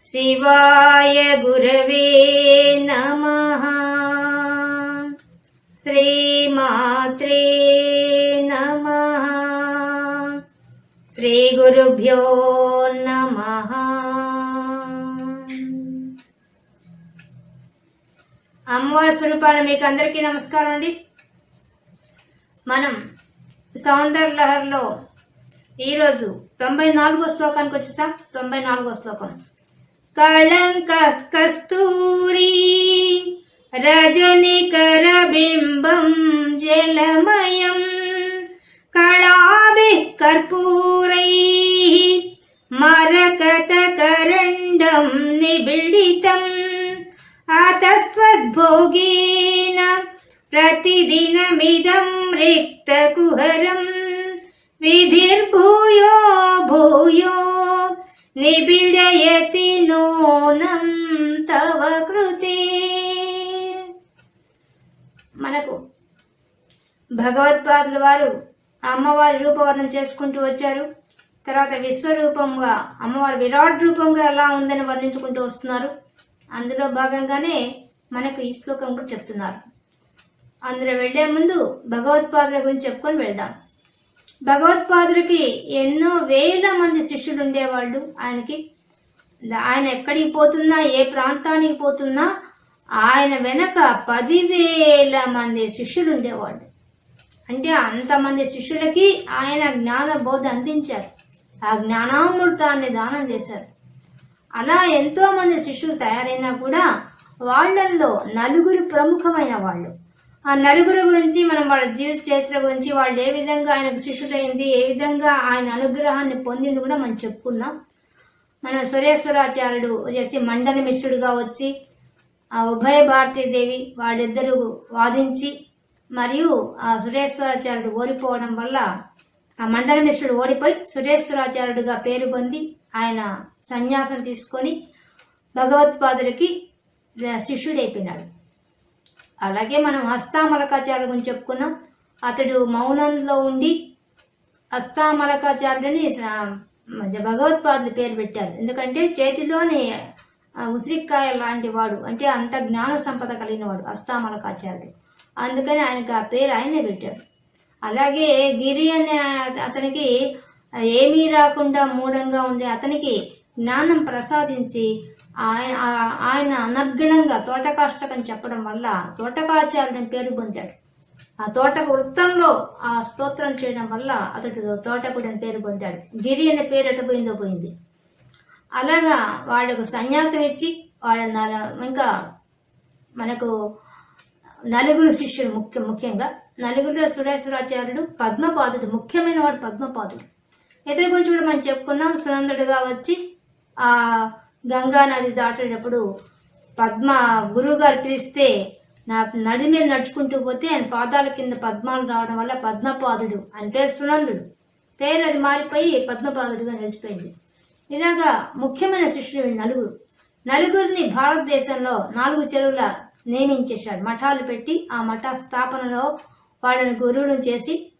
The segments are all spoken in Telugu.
శివాయ గురవే నమ శ్రీమాత్రే నమ శ్రీ గురుభ్యో నమ అమ్మవారి స్వరూపాలు మీకు అందరికీ నమస్కారం అండి. మనం సౌందర్య లహర్లో ఈరోజు తొంభై నాలుగో శ్లోకానికి వచ్చేసాం. తొంభై నాలుగో శ్లోకం. कलङ्कस्तूरी रजनिकरबिम्बं जलमयम् कलाभिः कर्पूरैः मरकतकरण्डम् निबिडितम् अतस्त्वद्भोगेन प्रतिदिनमिदं रिक्तकुहरम् विधिर्भूयो भूयो నిబిడయతి ನೂನಂ తవ కృతి మనకు భగవత్పాదుల వారు అమ్మవారి రూపవర్ణం చేసుకుంటూ వచ్చారు. తర్వాత విశ్వరూపంగా అమ్మవారి విరాట్ రూపంగా ఎలా ఉందని వర్ణించుకుంటూ వస్తున్నారు. అందులో భాగంగానే మనకు ఈ శ్లోకం కూడా చెప్తున్నారు. అందులో వెళ్ళే ముందు భగవత్పాదుల గురించి చెప్పుకొని వెళ్దాం. భగవత్పాదుడికి ఎన్నో వేల మంది శిష్యులు ఉండేవాళ్ళు. ఆయనకి ఆయన ఎక్కడికి పోతున్నా ఏ ప్రాంతానికి పోతున్నా ఆయన వెనక పదివేల మంది శిష్యులు ఉండేవాళ్ళు. అంటే అంతమంది శిష్యులకి ఆయన జ్ఞాన బోధ అందించారు. ఆ జ్ఞానామృతాన్ని దానం చేశారు. అలా ఎంతో మంది శిష్యులు తయారైనా కూడా వాళ్ళల్లో నలుగురు ప్రముఖమైన వాళ్ళు. ఆ నలుగురు గురించి మనం వాళ్ళ జీవిత చరిత్ర గురించి వాళ్ళు ఏ విధంగా ఆయనకు శిష్యుడైంది ఏ విధంగా ఆయన అనుగ్రహాన్ని పొందింది కూడా మనం చెప్పుకున్నాం. మన సురేశ్వరాచార్యుడు చేసి మండల మిశ్రుడుగా వచ్చి ఆ ఉభయ భారతీదేవి వాళ్ళిద్దరూ వాదించి మరియు ఆ సురేశ్వరాచార్యుడు ఓడిపోవడం వల్ల ఆ మండల మిశ్రుడు ఓడిపోయి సురేశ్వరాచార్యుడిగా పేరు పొంది ఆయన సన్యాసం తీసుకొని భగవత్పాదులకి శిష్యుడైపోయినాడు. అలాగే మనం హస్తామలకాచార్య గురించి చెప్పుకున్నాం. అతడు మౌనంలో ఉండి హస్తామలకాచార్యుని భగవత్పాదులు పేరు పెట్టారు. ఎందుకంటే చేతిలోని ఉసిరికాయ లాంటి వాడు అంటే అంత జ్ఞాన సంపద కలిగిన వాడు హస్తామలకాచార్యుడు అందుకని ఆయనకు ఆ పేరు ఆయనే పెట్టాడు. అలాగే గిరి అనే అతనికి ఏమీ రాకుండా మూఢంగా ఉండే అతనికి జ్ఞానం ప్రసాదించి ఆయన ఆయన అనర్గణంగా తోటకాష్టకం చెప్పడం వల్ల తోటకాచార్యుని పేరు పొందాడు. ఆ తోటక వృత్తంలో ఆ స్తోత్రం చేయడం వల్ల అతడు తోటకుడు అని పేరు పొందాడు. గిరి అనే పేరు ఎట పోయిందో పోయింది. అలాగా వాళ్ళకు సన్యాసం ఇచ్చి వాళ్ళ ఇంకా మనకు నలుగురు శిష్యులు ముఖ్య ముఖ్యంగా నలుగురిలో సురేశ్వరాచార్యుడు పద్మపాదుడు ముఖ్యమైన వాడు పద్మపాదుడు. ఇతని గురించి కూడా మనం చెప్పుకున్నాం సునందుడుగా వచ్చి ఆ గంగా నది దాటేటప్పుడు పద్మ గురువు గారు పిలిస్తే నా నది మీద నడుచుకుంటూ పోతే ఆయన పాదాల కింద పద్మాలు రావడం వల్ల పద్మపాదుడు ఆయన పేరు సునందుడు. పేరు అది మారిపోయి పద్మపాదుడుగా నిలిచిపోయింది. ఇలాగా ముఖ్యమైన శిష్యులు నలుగురు. నలుగురిని భారతదేశంలో నాలుగు చెరువుల నియమించేశాడు. మఠాలు పెట్టి ఆ మఠ స్థాపనలో వాళ్ళని గురువులను చేసి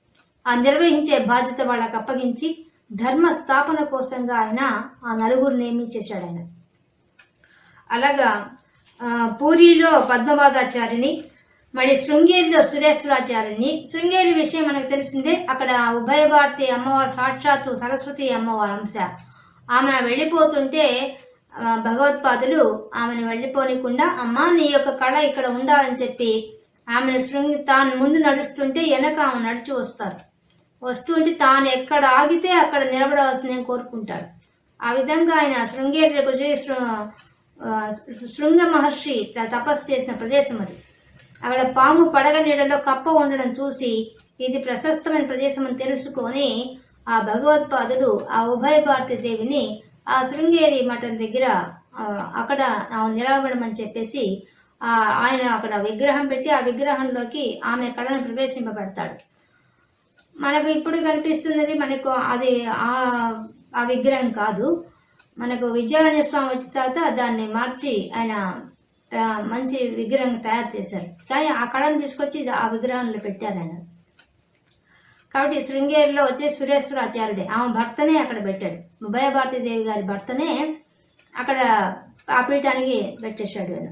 ఆ నిర్వహించే బాధ్యత వాళ్ళకి అప్పగించి ధర్మ స్థాపన కోసంగా ఆయన ఆ నలుగురు నియమించేశాడు ఆయన? అలాగా పూరిలో పద్మపాదాచార్యుని మరి శృంగేరిలో సురేశ్వరాచార్యుని శృంగేరి విషయం మనకు తెలిసిందే అక్కడ ఉభయ భారతి అమ్మవారు సాక్షాత్తు సరస్వతి అమ్మవారు అంశ. ఆమె వెళ్ళిపోతుంటే భగవత్పాదులు ఆమెను వెళ్ళిపోనికుండా అమ్మా నీ యొక్క కళ ఇక్కడ ఉండాలని చెప్పి ఆమెను శృంగి తాను ముందు నడుస్తుంటే వెనక ఆమె నడిచి వస్తారు. వస్తుంటే తాను ఎక్కడ ఆగితే అక్కడ నిలబడవలసిందని కోరుకుంటాడు. ఆ విధంగా ఆయన శృంగేరికి వచ్చి శృ- శృంగ మహర్షి త- తపస్సు చేసిన ప్రదేశం అది. అక్కడ పాము పడగ నీడలో కప్ప ఉండడం చూసి ఇది ప్రశస్తమైన ప్రదేశం అని తెలుసుకొని ఆ భగవత్పాదుడు ఆ ఉభయ భారతి దేవిని ఆ శృంగేరి మఠం దగ్గర అక్కడ నిలబడమని చెప్పేసి ఆయన అక్కడ విగ్రహం పెట్టి ఆ విగ్రహంలోకి ఆమె కళను ప్రవేశింపబడతాడు. మనకు ఇప్పుడు కనిపిస్తున్నది మనకు అది ఆ ఆ విగ్రహం కాదు. మనకు విద్యారణ్య స్వామి వచ్చిన తర్వాత దాన్ని మార్చి ఆయన మంచి విగ్రహం తయారు చేశారు. కానీ ఆ కళను తీసుకొచ్చి ఆ విగ్రహంలో పెట్టారు ఆయన. కాబట్టి శృంగేరిలో వచ్చే సురేశ్వరాచార్యుడే ఆమె భర్తనే అక్కడ పెట్టాడు. ఉభయ భారతీదేవి గారి భర్తనే అక్కడ ఆ పీఠానికి పెట్టేశాడు ఆయన.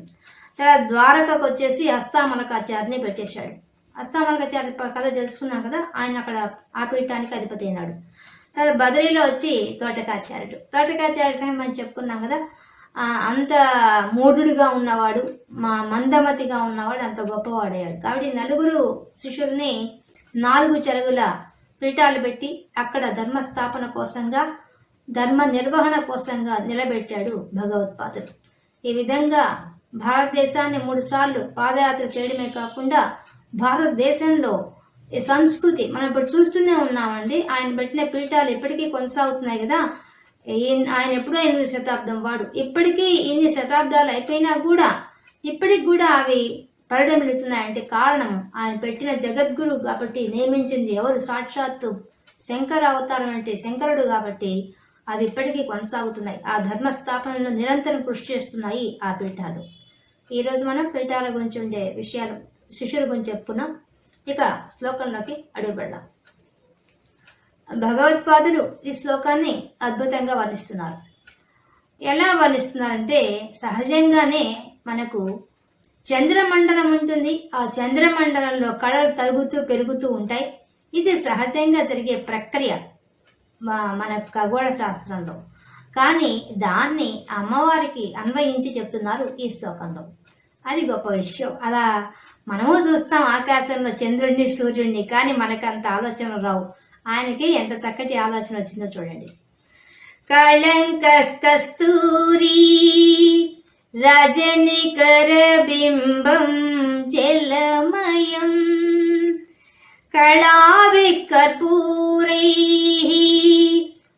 తర్వాత ద్వారకకు వచ్చేసి హస్తామలకాచార్యని పెట్టేశాడు. హస్తామలకాచార్య కథ తెలుసుకున్నాం కదా ఆయన అక్కడ ఆ పీఠానికి అధిపతి అయినాడు. తర్వాత బదరీలో వచ్చి తోటకాచార్యుడు. తోటకాచార్య సంగతి మనం చెప్పుకున్నాం కదా అంత మూఢుడిగా ఉన్నవాడు మా మందమతిగా ఉన్నవాడు అంత గొప్పవాడయ్యాడు. కాబట్టి నలుగురు శిష్యుల్ని నాలుగు చెరుగుల పీఠాలు పెట్టి అక్కడ ధర్మస్థాపన కోసంగా ధర్మ నిర్వహణ కోసంగా నిలబెట్టాడు భగవత్పాదుడు. ఈ విధంగా భారతదేశాన్ని మూడు సార్లు పాదయాత్ర చేయడమే కాకుండా భారతదేశంలో సంస్కృతి మనం ఇప్పుడు చూస్తూనే ఉన్నామండి. ఆయన పెట్టిన పీఠాలు ఇప్పటికీ కొనసాగుతున్నాయి కదా. ఆయన ఎప్పుడో ఎనిమిది శతాబ్దం వాడు. ఇప్పటికీ ఇన్ని శతాబ్దాలు అయిపోయినా కూడా ఇప్పటికి కూడా అవి పరిడమిలుతున్నాయంటే కారణం ఆయన పెట్టిన జగద్గురు కాబట్టి నియమించింది ఎవరు? సాక్షాత్తు శంకర అవతారం అంటే శంకరుడు కాబట్టి అవి ఇప్పటికీ కొనసాగుతున్నాయి. ఆ ధర్మ స్థాపనలో నిరంతరం కృషి చేస్తున్నాయి ఆ పీఠాలు. ఈరోజు మనం పీఠాల గురించి ఉండే విషయాలు శిష్యుల గురించి చెప్పుకున్నాం ఇక శ్లోకంలోకి అడుగుపెడదాం. భగవత్పాదులు ఈ శ్లోకాన్ని అద్భుతంగా వర్ణిస్తున్నారు. ఎలా వర్ణిస్తున్నారంటే సహజంగానే మనకు చంద్రమండలం ఉంటుంది. ఆ చంద్రమండలంలో కళలు తరుగుతూ పెరుగుతూ ఉంటాయి. ఇది సహజంగా జరిగే ప్రక్రియ మా- మన ఖగోళ శాస్త్రంలో కానీ దాన్ని అమ్మవారికి అన్వయించి చెప్తున్నారు ఈ శ్లోకంలో. అది గొప్ప విషయం. అలా మనము చూస్తాం ఆకాశంలో చంద్రుడిని సూర్యుడిని కానీ మనకంత ఆలోచనలు రావు. ఆయనకి ఎంత చక్కటి ఆలోచన వచ్చిందో చూడండి. కళంక కస్తూరి రజనికర బింబం జలమయం కళావికర్పూరై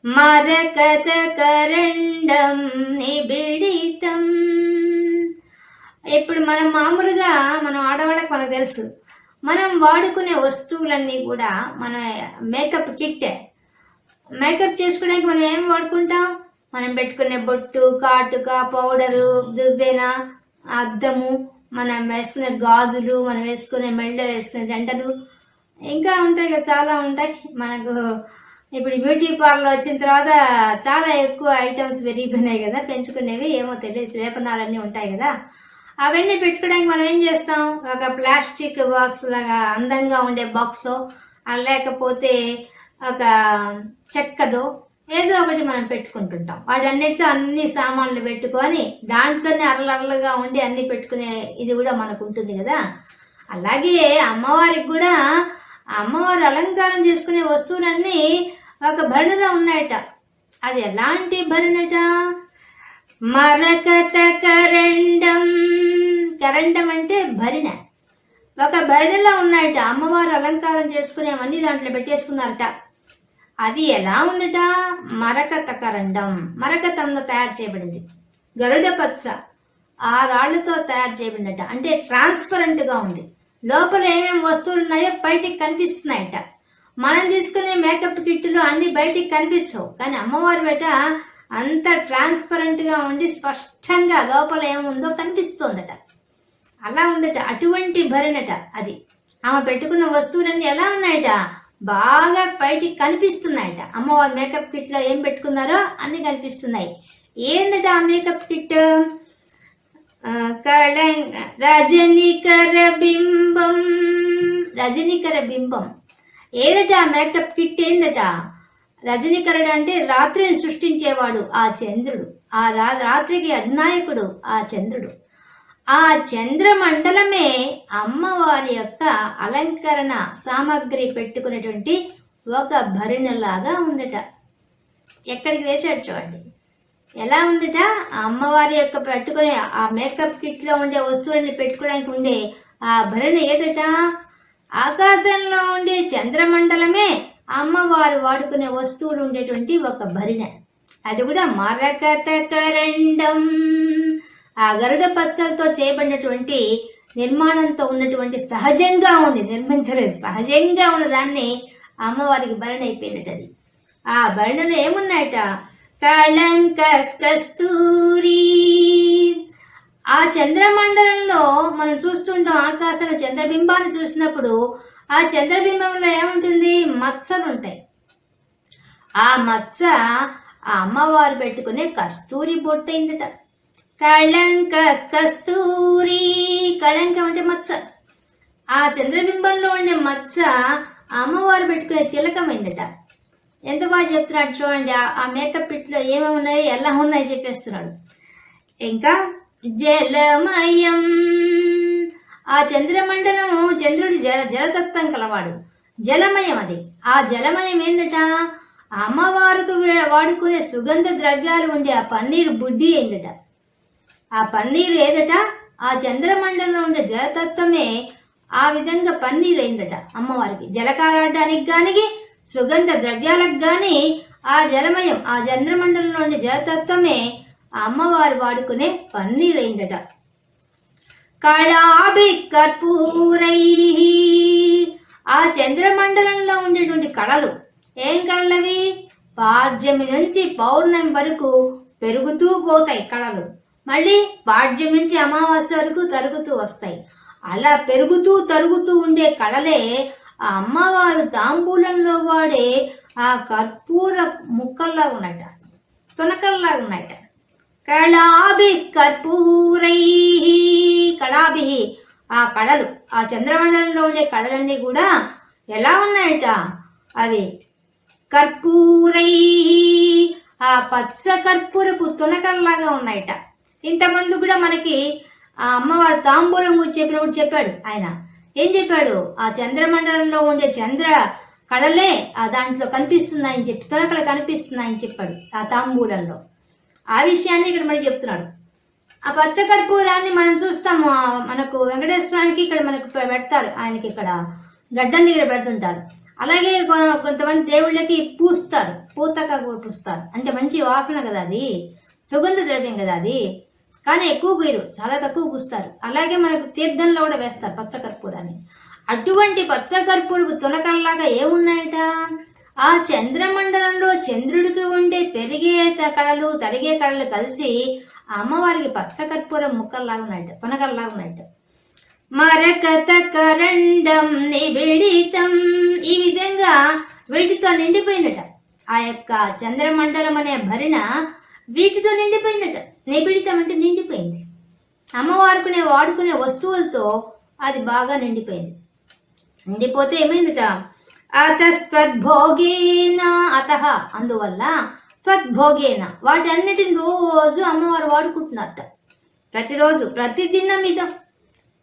మరకతకరండం నిబిడితం ఇప్పుడు మనం మామూలుగా మనం ఆడవాళ్ళకి మనకు తెలుసు. మనం వాడుకునే వస్తువులన్నీ కూడా మన మేకప్ కిట్టే మేకప్ చేసుకోవడానికి మనం ఏం వాడుకుంటాం? మనం పెట్టుకునే బొట్టు కాటుక పౌడరు దువ్వెన అద్దము మనం వేసుకునే గాజులు మనం వేసుకునే మెళ్ళ వేసుకునే దండలు ఇంకా ఉంటాయి కదా చాలా ఉంటాయి. మనకు ఇప్పుడు బ్యూటీ పార్లర్ వచ్చిన తర్వాత చాలా ఎక్కువ ఐటమ్స్ పెరిగిపోయినాయి కదా పెంచుకునేవి ఏమో తెలియదు లేపనాలన్నీ ఉంటాయి కదా. అవన్నీ పెట్టుకోవడానికి మనం ఏం చేస్తాం? ఒక ప్లాస్టిక్ బాక్స్ లాగా అందంగా ఉండే బాక్స్ లేకపోతే ఒక చెక్కదో ఏదో ఒకటి మనం పెట్టుకుంటుంటాం. వాటన్నిటిలో అన్ని సామాన్లు పెట్టుకొని దాంట్లోనే అరలరలుగా ఉండి అన్ని పెట్టుకునే ఇది కూడా మనకు ఉంటుంది కదా. అలాగే అమ్మవారికి కూడా అమ్మవారు అలంకారం చేసుకునే వస్తువులన్నీ ఒక భరణలో ఉన్నాయట. అది ఎలాంటి భరణట మరకత భరిణ. ఒక భరిణలో ఉన్నాయట అమ్మవారు అలంకారం చేసుకునేవన్నీ దాంట్లో పెట్టేసుకున్నారట. అది ఎలా ఉందట? మరకత కరండం మరకతంలో తయారు చేయబడింది. గరుడ పచ్చ ఆ రాళ్ళతో తయారు చేయబడినట అంటే ట్రాన్స్పరెంట్గా ఉంది. లోపల ఏమేమి వస్తువులు ఉన్నాయో బయటికి కనిపిస్తున్నాయట. మనం తీసుకునే మేకప్ కిట్లు అన్ని బయటికి కనిపించవు. కానీ అమ్మవారి బయట అంత ట్రాన్స్పరెంట్గా ఉండి స్పష్టంగా లోపల ఏముందో కనిపిస్తోందట. అలా ఉందట అటువంటి భరణట అది. ఆమె పెట్టుకున్న వస్తువులన్నీ ఎలా ఉన్నాయట? బాగా బయటికి కనిపిస్తున్నాయట. అమ్మవారి మేకప్ కిట్లో ఏం పెట్టుకున్నారో అన్ని కనిపిస్తున్నాయి. ఏందట ఆ మేకప్ కిట్ కళంగ రజనికర బింబం. రజనికర బింబం. ఏదట ఆ మేకప్ కిట్ ఏందట? రజనీకరుడు అంటే రాత్రిని సృష్టించేవాడు ఆ చంద్రుడు. ఆ రా రాత్రికి అధినాయకుడు ఆ చంద్రుడు. ఆ చంద్రమండలమే అమ్మవారి యొక్క అలంకరణ సామాగ్రి పెట్టుకునేటువంటి ఒక భరిణలాగా ఉందట. ఎక్కడికి వేశాడు చూడండి. ఎలా ఉందిట? ఆ అమ్మవారి యొక్క పెట్టుకునే ఆ మేకప్ కిట్లో ఉండే వస్తువులని పెట్టుకోవడానికి ఉండే ఆ భరణ ఏదట? ఆకాశంలో ఉండే చంద్రమండలమే అమ్మవారు వాడుకునే వస్తువులు ఉండేటువంటి ఒక భరిణ. అది కూడా మరకత కరండం. ఆ గరుడ పచ్చలతో చేయబడినటువంటి నిర్మాణంతో ఉన్నటువంటి సహజంగా ఉంది నిర్మించలేదు. సహజంగా ఉన్న దాన్ని అమ్మవారికి భరణ అయిపోయినట్టు అది ఆ భరణలో ఏమున్నాయట? కళంక కస్తూరి ఆ చంద్రమండలంలో మనం చూస్తుంటాం ఆకాశంలో చంద్రబింబాన్ని చూసినప్పుడు ఆ చంద్రబింబంలో ఏముంటుంది? మచ్చలు ఉంటాయి ఆ మచ్చ ఆ అమ్మవారు పెట్టుకునే కస్తూరి బొట్టయిందట కళంక కస్తూరి. కళంకం అంటే మచ్చ. ఆ చంద్రబింబంలో ఉండే మచ్చ అమ్మవారు పెట్టుకునే తిలకమైందట ఎంత బాగా చెప్తున్నాడు చూడండి ఆ- మేకప్ పిట్లో ఏమేమి ఉన్నాయో ఎలా ఉన్నాయో చెప్పేస్తున్నాడు. ఇంకా జలమయం. ఆ చంద్రమండలము చంద్రుడు జల జలతత్వం కలవాడు. జలమయం అది. ఆ జలమయం ఏందట? అమ్మవారికి వాడుకునే సుగంధ ద్రవ్యాలు ఉండే ఆ పన్నీరు బుడ్డి అయిందట. ఆ పన్నీరు ఏదట? ఆ చంద్రమండలంలో ఉండే జలతత్వమే ఆ విధంగా పన్నీరు అయిందట అమ్మవారికి. జలకారాటానికి గాని సుగంధ ద్రవ్యాలకు గాని ఆ జలమయం ఆ చంద్రమండలంలో ఉండే జలతత్వమే ఆ అమ్మవారు వాడుకునే పన్నీరు అయిందట. కళాభి కర్పూరై ఆ చంద్రమండలంలో ఉండేటువంటి కళలు ఏం కళలవి? పార్జమి నుంచి పౌర్ణమి వరకు పెరుగుతూ పోతాయి కళలు. మళ్ళీ పాడ్యం నుంచి అమావాస్య వరకు తరుగుతూ వస్తాయి. అలా పెరుగుతూ తరుగుతూ ఉండే కళలే ఆ అమ్మవారు తాంబూలంలో వాడే ఆ కర్పూర ముక్కల్లాగా ఉన్నాయట తునకల్లాగా ఉన్నాయట కళాభి కర్పూరై కళాభి. ఆ కళలు ఆ చంద్రమండలంలో ఉండే కళలన్నీ కూడా ఎలా ఉన్నాయట? అవి కర్పూరై ఆ పచ్చ కర్పూరపు తునకల్లాగా ఉన్నాయట. ఇంతమంది కూడా మనకి ఆ అమ్మవారు తాంబూలం గురించి చెప్పినప్పుడు చెప్పాడు ఆయన. ఏం చెప్పాడు? ఆ చంద్రమండలంలో ఉండే చంద్ర కళలే ఆ దాంట్లో కనిపిస్తున్నాయని చెప్పి తునకలు కనిపిస్తున్నాయని చెప్పాడు ఆ తాంబూలంలో. ఆ విషయాన్ని ఇక్కడ మరి చెప్తున్నాడు. ఆ పచ్చ కర్పూరాన్ని మనం చూస్తాము. మనకు వెంకటేశ్వర స్వామికి ఇక్కడ మనకు పెడతారు. ఆయనకి ఇక్కడ గడ్డం దగ్గర పెడుతుంటారు. అలాగే కొ- కొంతమంది దేవుళ్ళకి పూస్తారు. పూతక కూడా పూస్తారు. అంటే మంచి వాసన కదా అది. సుగంధ ద్రవ్యం కదా అది. కానీ ఎక్కువ పోయరు చాలా తక్కువ పూస్తారు. అలాగే మనకు తీర్థంలో కూడా వేస్తారు పచ్చ కర్పూరాన్ని అటువంటి పచ్చ కర్పూరపు తునకల్లాగా ఏమున్నాయట? ఆ చంద్రమండలంలో చంద్రుడికి ఉండే పెరిగే త- కళలు తరిగే కళలు కలిసి ఆ అమ్మవారికి పచ్చ కర్పూరం ముక్కల్లాగా ఉన్నాయట తునకల్లాగా ఉన్నాయట. మరకత కరండం నిబిడితం. ఈ విధంగా వీటితో నిండిపోయిందట ఆ యొక్క చంద్రమండలం అనే భరిణ వీటితో నిండిపోయినట. అంటే నిండిపోయింది అమ్మవారుకునే వాడుకునే వస్తువులతో అది బాగా నిండిపోయింది. నిండిపోతే ఏమైందట? అతస్త్వద్భోగేన అత. అందువల్ల త్వద్భోగేన వాటన్నిటిని రోజు అమ్మవారు వాడుకుంటున్నారట. ప్రతిరోజు ప్రతిదినం ఇదం.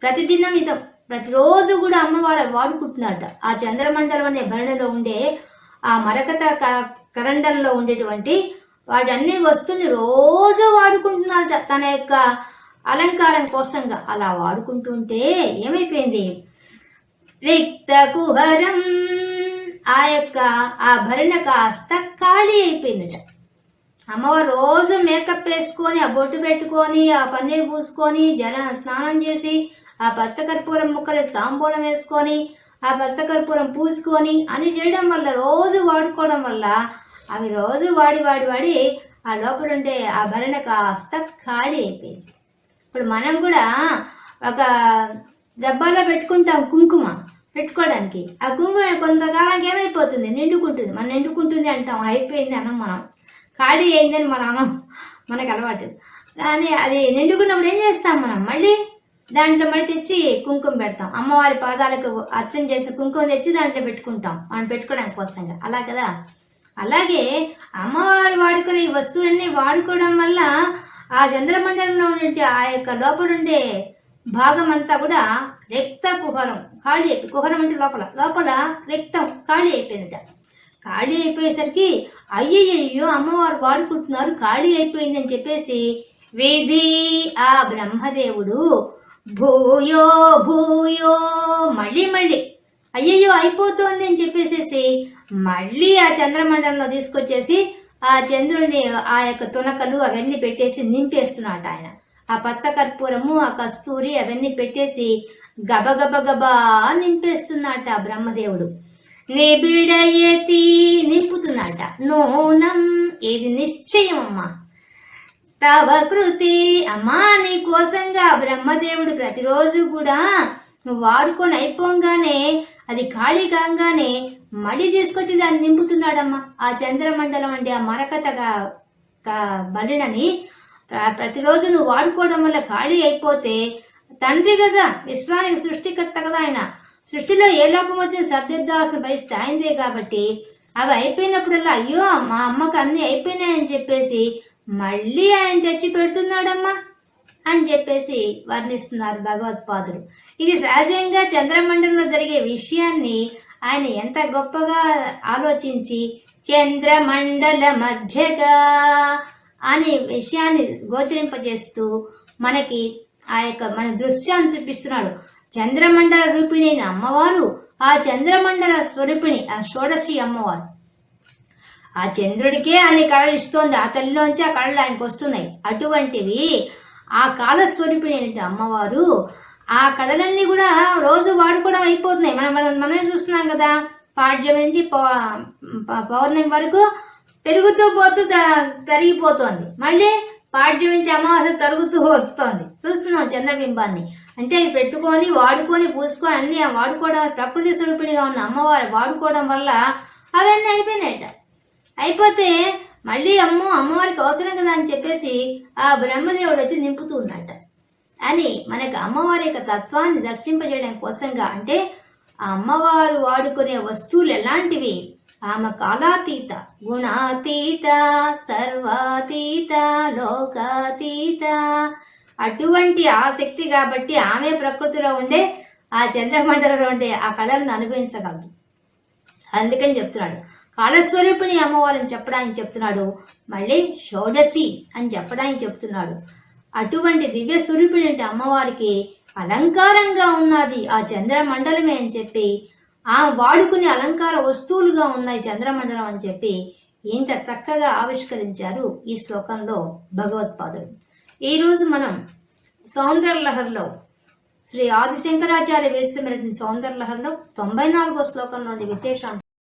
ప్రతిదినం ఇదం. ప్రతిరోజు కూడా అమ్మవారు వాడుకుంటున్నారట. ఆ చంద్రమండలం అనే భరణలో ఉండే ఆ మరకత కరండంలో ఉండేటువంటి వాటన్ని వస్తువులు రోజు వాడుకుంటున్నారు తన యొక్క అలంకారం కోసంగా. అలా వాడుకుంటుంటే ఏమైపోయింది? రిక్త కుహరం ఆ యొక్క ఆ భరణ కాస్త ఖాళీ అయిపోయిందట. అమ్మవారు రోజు మేకప్ వేసుకొని ఆ బొట్టు పెట్టుకొని ఆ పన్నీర్ పూసుకొని జల స్నానం చేసి ఆ పచ్చకర్పూరం ముక్కలు తాంబూలం వేసుకొని ఆ పచ్చకర్పూరం పూసుకొని అని చేయడం వల్ల రోజు వాడుకోవడం వల్ల అవి రోజు వాడి వాడి వాడి ఆ లోపల ఉండే ఆ భరణ కాస్త ఖాళీ అయిపోయింది. ఇప్పుడు మనం కూడా ఒక డబ్బాలో పెట్టుకుంటాం కుంకుమ పెట్టుకోవడానికి. ఆ కుంకుమ కొంతకాలానికి ఏమైపోతుంది? నిండుకుంటుంది. మనం నిండుకుంటుంది అంటాం. అయిపోయింది అనం మనం. ఖాళీ అయిందని మనం అనం మనకు అలవాటు. కానీ అది నిండుకున్నప్పుడు ఏం చేస్తాం మనం? మళ్ళీ దాంట్లో మళ్ళీ తెచ్చి కుంకుమ పెడతాం. అమ్మవారి పాదాలకు అర్చన చేసిన కుంకుమ తెచ్చి దాంట్లో పెట్టుకుంటాం. మనం పెట్టుకోవడానికి కోసంగా. అలా కదా? అలాగే అమ్మవారు వాడుకునే ఈ వస్తువులన్నీ వాడుకోవడం వల్ల ఆ చంద్రమండలంలో ఉండే ఆ యొక్క లోపలుండే భాగం అంతా కూడా రక్త కుహరం ఖాళీ అయిపోయి కుహరం అంటే లోపల లోపల రక్తం ఖాళీ అయిపోయిందట. ఖాళీ అయిపోయేసరికి అయ్యయ్యో అమ్మవారు వాడుకుంటున్నారు ఖాళీ అయిపోయిందని చెప్పేసి విధి ఆ బ్రహ్మదేవుడు భూయో భూయో మళ్ళీ మళ్ళీ అయ్యయ్యో అయిపోతోంది అని చెప్పేసేసి మళ్ళీ ఆ చంద్రమండలంలో తీసుకొచ్చేసి ఆ చంద్రుడిని ఆ యొక్క తునకలు అవన్నీ పెట్టేసి నింపేస్తున్నాట ఆయన. ఆ పచ్చ కర్పూరము ఆ కస్తూరి అవన్నీ పెట్టేసి గబగబగబా నింపేస్తున్నట ఆ బ్రహ్మదేవుడు. నిబిడయతి నింపుతున్నట నూనం ఇది నిశ్చయం అమ్మా తవ కృతి అమ్మా నీ కోసంగా బ్రహ్మదేవుడు ప్రతిరోజు కూడా నువ్వు వాడుకొని అయిపోగానే అది ఖాళీ కాగానే మళ్ళీ తీసుకొచ్చి దాన్ని నింపుతున్నాడమ్మా. ఆ చంద్రమండలం అంటే ఆ మరకతగా బలినని ప్రతిరోజు నువ్వు వాడుకోవడం వల్ల ఖాళీ అయిపోతే తండ్రి కదా విశ్వానికి సృష్టికర్త కదా ఆయన. సృష్టిలో ఏ లోపం వచ్చిన సర్దిద్దాల్సిన పరిస్థితి ఆయనదే కాబట్టి అవి అయిపోయినప్పుడల్లా అయ్యో మా అమ్మకు అన్ని అయిపోయినాయని చెప్పేసి మళ్ళీ ఆయన తెచ్చి పెడుతున్నాడమ్మా అని చెప్పేసి వర్ణిస్తున్నారు భగవత్పాదులు. ఇది సహజంగా చంద్రమండలంలో జరిగే విషయాన్ని ఆయన ఎంత గొప్పగా ఆలోచించి చంద్రమండల మధ్యగా అనే విషయాన్ని గోచరింపజేస్తూ మనకి ఆ యొక్క మన దృశ్యాన్ని చూపిస్తున్నాడు. చంద్రమండల రూపిణి అయిన అమ్మవారు ఆ చంద్రమండల స్వరూపిణి ఆ షోడశి అమ్మవారు. ఆ చంద్రుడికే అన్ని కళలు ఇస్తోంది. ఆ తల్లిలోంచి ఆ కళలు ఆయనకు వస్తున్నాయి అటువంటివి ఆ కాలస్వరూపిణి అయిన అమ్మవారు ఆ కళలన్నీ కూడా రోజు వాడుకోవడం అయిపోతున్నాయి. మనం మనం మనమే చూస్తున్నాం కదా పాడ్యం నుంచి పౌ- పౌర్ణమి వరకు పెరుగుతూ పోతూ కరిగిపోతోంది తరిగిపోతోంది. మళ్ళీ పాడ్యం నుంచి అమావాస్య తరుగుతూ వస్తోంది. చూస్తున్నాం చంద్రబింబాన్ని. అంటే అవి పెట్టుకొని వాడుకొని పూసుకొని అన్ని వాడుకోవడం ప్రకృతి స్వరూపిణిగా ఉన్న అమ్మవారు వాడుకోవడం వల్ల అవన్నీ అయిపోయినాయట. అయిపోతే మళ్ళీ అమ్మో అమ్మవారికి అవసరం కదా అని చెప్పేసి ఆ బ్రహ్మదేవుడు వచ్చి నింపుతూ ఉన్నట్ట అని మనకు అమ్మవారి యొక్క తత్వాన్ని దర్శింపజేయడం కోసంగా అంటే ఆ అమ్మవారు వాడుకునే వస్తువులు ఎలాంటివి? ఆమె కాలాతీత గుణాతీత సర్వాతీత లోకాతీత. అటువంటి ఆ శక్తి కాబట్టి ఆమె ప్రకృతిలో ఉండే ఆ చంద్రమండలంలో ఉండే ఆ కళలను అనుభవించగలదు. అందుకని చెప్తున్నాడు. కాలస్వరూపిణి అమ్మవారిని చెప్పడానికి చెప్తున్నాడు. మళ్ళీ షోడసి అని చెప్పడానికి చెప్తున్నాడు. అటువంటి దివ్య స్వరూపిణి అమ్మవారికి అలంకారంగా ఉన్నది ఆ చంద్రమండలమే అని చెప్పి ఆ వాడుకునే అలంకార వస్తువులుగా ఉన్నాయి చంద్రమండలం అని చెప్పి ఇంత చక్కగా ఆవిష్కరించారు ఈ శ్లోకంలో భగవత్పాదుడు ఈరోజు మనం సౌందర్యలహర్లో శ్రీ ఆదిశంకరాచార్య విరచిత సౌందర్యలహర్లో తొంభై నాలుగో శ్లోకంలోని విశేషాంశం